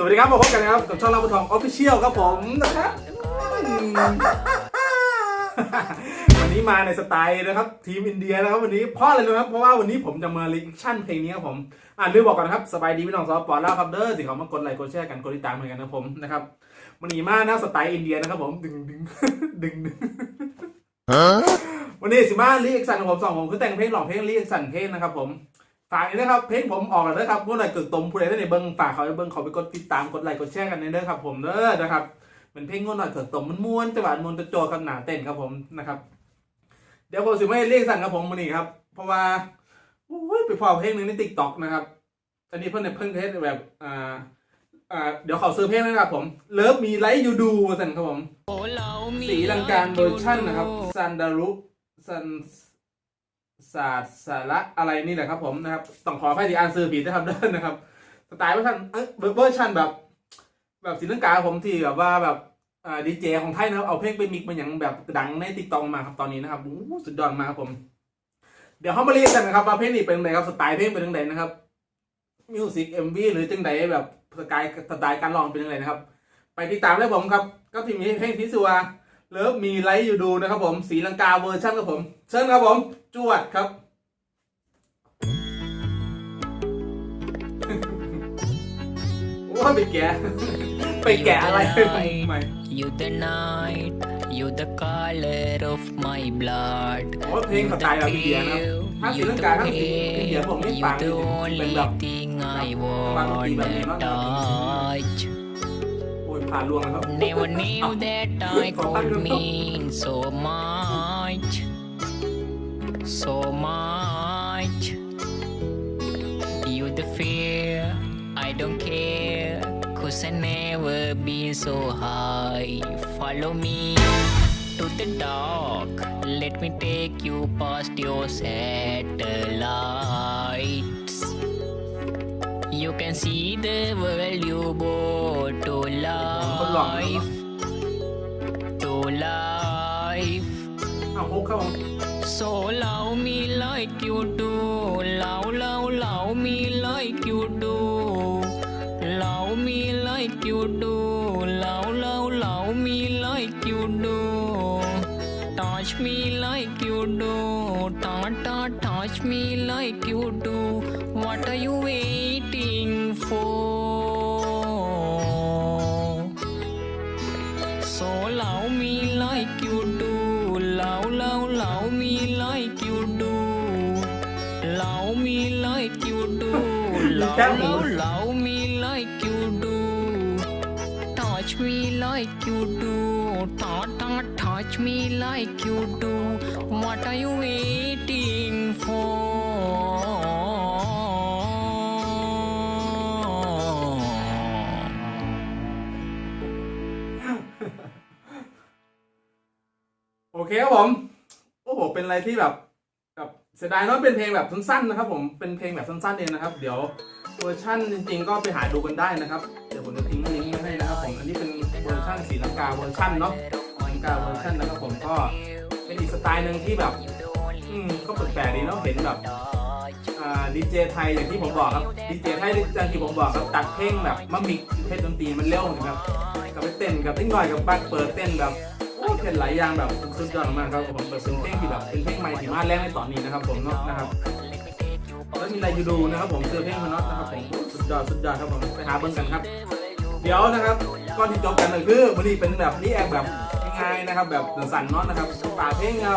สวัสดีครับมาพบกันนะครับกับช่องเราบุทองออฟฟิเชียลครับผมนะครับอืมวันนี้มาในสไตล์นะครับทีมอินเดียนะครับวันนี้เพราะอะไรรู้ไหมครับเพราะว่าวันนี้ผมจะมารีแอคชั่นเพลงนี้ครับผมอ่านลืมบอกก่อนนะครับสบายดีพี่น้องสาวปอร์แล้วครับเด้อสิเขามากดไลค์กดแชร์กันกดติดตามเหมือนกันนะผมนะครับวันนี้มานะสไตล์อินเดียนะครับผมดึงดึงดึงดึงวันนี้สิมารีแอคชั่นของผมสองผมคือแต่งเพลงหลอกเพลงรีแอคชั่นเพลงนะครับผม ฝากด้วยนะครับเพลงผมออกแล้วนะครับเมื่อไหร่เกิดตมผู้ใดได้ในเบิ้งฝากเขาไปเบิ้งเขาไปกดติดตามกดไลค์กดแชร์กันในเด้อครับ ผมเด้อนะครับเป็นเพลงง่วนหน่อยเกิดตมมันม้วนจังหวะม้วนจะโจครับหนาเต้นครับผมนะครับ เดี๋ยวผมสิไม่เรียกสั่นครับผมมันนี่ครับ เพราะว่าโอ้ยไปพอเพลงหนึงในติ๊กต็อกนะครับอันนี้เพิ่นเนี่ยเพิ่งเทสแบบอ่าอ่าเดี๋ยวขอซื้อเพลงนะครับผมเลิฟมีไลท์ยูดูสั่นครับผมสีลังการเวอร์ชั่นนะครับซันดารุซัน ศาสตร์สาระอะไรนี่แหละครับผมนะครับต้องขออภัยที่อ่านซื้อผิดนะครับเด้อนนะครับสไตล์เวอร์ชันเอ้ยเวอร์ชันแบบ แบบสีลังกาผมที่แบบว่าแบบดีเจของไทยนะครับเอาเพลงไปมิกซ์มาอย่างแบบดังในติ๊กต็อกมาครับตอนนี้นะครับอู้สุดยอดมากครับผม เดี๋ยวเขามาเรียกกันนะครับว่าเพลงนี้เป็นยังไงครับสไตล์เพลงเป็นยังไงนะครับมิวสิกเอ็มวีหรือจังใดแบบสไตล์สไตล์การร้องเป็นยังไงนะครับ ไปติดตามได้ผมครับก็ทีมนี้เพลงพิสุวา เลิฟมีไลท์อยู่ดูนะครับผมสีลังกาเวอร์ชันครับผม เชิญครับผม จวดครับโอ้ยไปแกะไปแกะอะไรไปใหม่ You the night, you the color of my blood. โอ้เพลงสไตล์แบบอินเดียนะครับถ้าสีลังกาทั้งสีอินเดียผมไม่ you ฟัง the เป็นแบบ only thing I บางทีแบบ wanna นี้เนาะ touch. โอ้ย ผ่านลวงนะครับ Never knew that I could mean so much, so much. You the fear, I don't care, cause I never been so high. Follow me to the dark, let me take you past your satellites. You can see the world you go to life. To life. Ah, so love me like you do. Love, love, love me like you do. Love me like you do. Love, love, love me like you do. Touch me like you do. Ta ta, touch me like you do. like you do. Love me like you do. Love, love, love me like you do. Touch me like you do. Ta ta touch me like you do. What are you waiting for? โอเคครับผม โ อ้โห เป็นอะไรที่แบบแบบเสียดายเนาะเป็นเพลงแบบสั้นๆนะครับ ผมเป็นเพลงแบบสั้นๆเองนะครับ เดี๋ยวเวอร์ชั่นจริง ๆ ก็ไปหาดูกันได้นะครับเดี๋ยวผมจะทิ้งลิงก์ไว้ให้นะครับผมอันนี้เป็นเวอร์ชันสีลังกาเวอร์ชันเนาะสีลังกาเวอร์ชันนะครับผมก็เป็นอีกสไตล์หนึ่งที่แบบอืมก็แปลกๆดีเนาะเห็นแบบดีเจไทยอย่างที่ผมบอกครับดีเจไทยอย่างที่ผมบอกครับตัดเพลงแบบมามิกเพลงดนตรีมันเร็วนะครับกับไปเต้นกับนิดหน่อยกับบักเปิดเต้นแบบ เต้นหลายอย่างแบบสุดยอดมากครับผมเปิดเป็นเพลงที่แบบเป็นเพลงใหม่ที่มาแรงในตอนนี้นะครับผมเนาะนะครับแล้วมีอะไรอยู่ดูนะครับผมเจอเพลงมันเนาะนะครับผมสุดยอดสุดยอดครับผมไปหาเบิ่งกันครับ เดี๋ยวนะครับก่อนที่จบกันเลยคือวันนี้เป็นแบบรีแอคแบบง่ายๆนะครับ แบบสั้นๆเนาะนะครับป่าเพลงเรา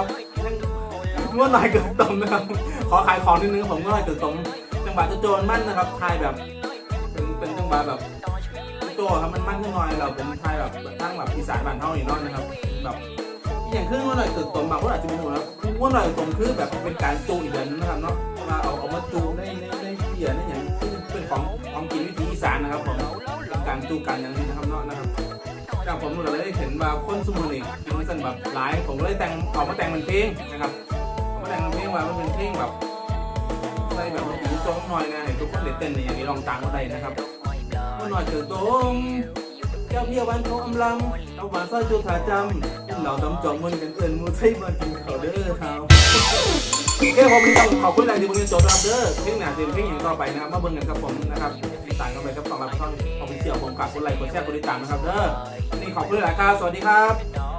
เมื่อไหร่เกิดตมนะครับขอขายของนิดนึงผมเมื่อไหร่เกิดตมจังหวะจะโจรมั่นนะครับทายแบบเป็นเป็นจังหวะแบบ โจครับมันมั่นขึ้นหน่อยเราผมทยแบบตั้งแบบอีสานบ้านเท่านี่เนาะนะครับแบบอย่างขึ้นเมื่อไหร่เกิดตมบางคนอาจจะไม่รู้นะเมื่อไหร่ตมคือแบบเป็นการจูอีกแบบนึงนะครับเนาะมาเอาเอามาจูในในในเบียรในอย่างซึ่งเป็นของของกินวิถีอีสานนะครับผมเป็นการจูกันอย่างนี้นะครับเนาะนะครับจากผมก็เลยเห็นว่าคนสมุนนี่กินสันแบบหลายผมเลยแต่งออกมาแต่งเป็นเพลงนะครับออกมาแต่งเป็นเพลงว่ามันเป็นเพลงแบบใส่แบบผีโจ๊กหน่อยนะให้ทุกคนได้เต้นในอย่างนี้ลองตามก็ได้นะครับ เมื่อหน่อยเจอโต้มเจ้าเพียววันเขาอำลังเอาหวานซอยจูขาจำเราดำจอมมันกันเอินมูใช่มากินเขาเด้อครับโอเคผมต้องขอบคุณแรงที่มึงจบรับเด้อเพลงหนาเต็มเพลงอย่างต่อไปนะครับมาเบิ่งกันครับผมนะครับติดตามต่างกันไปครับสำหรับช่องออฟฟิเสี่ยวผมฝากกดไลค์กดแชร์กดติดตามนะครับเด้อวันนี้ขอบคุณหลายครับสวัสดีครับ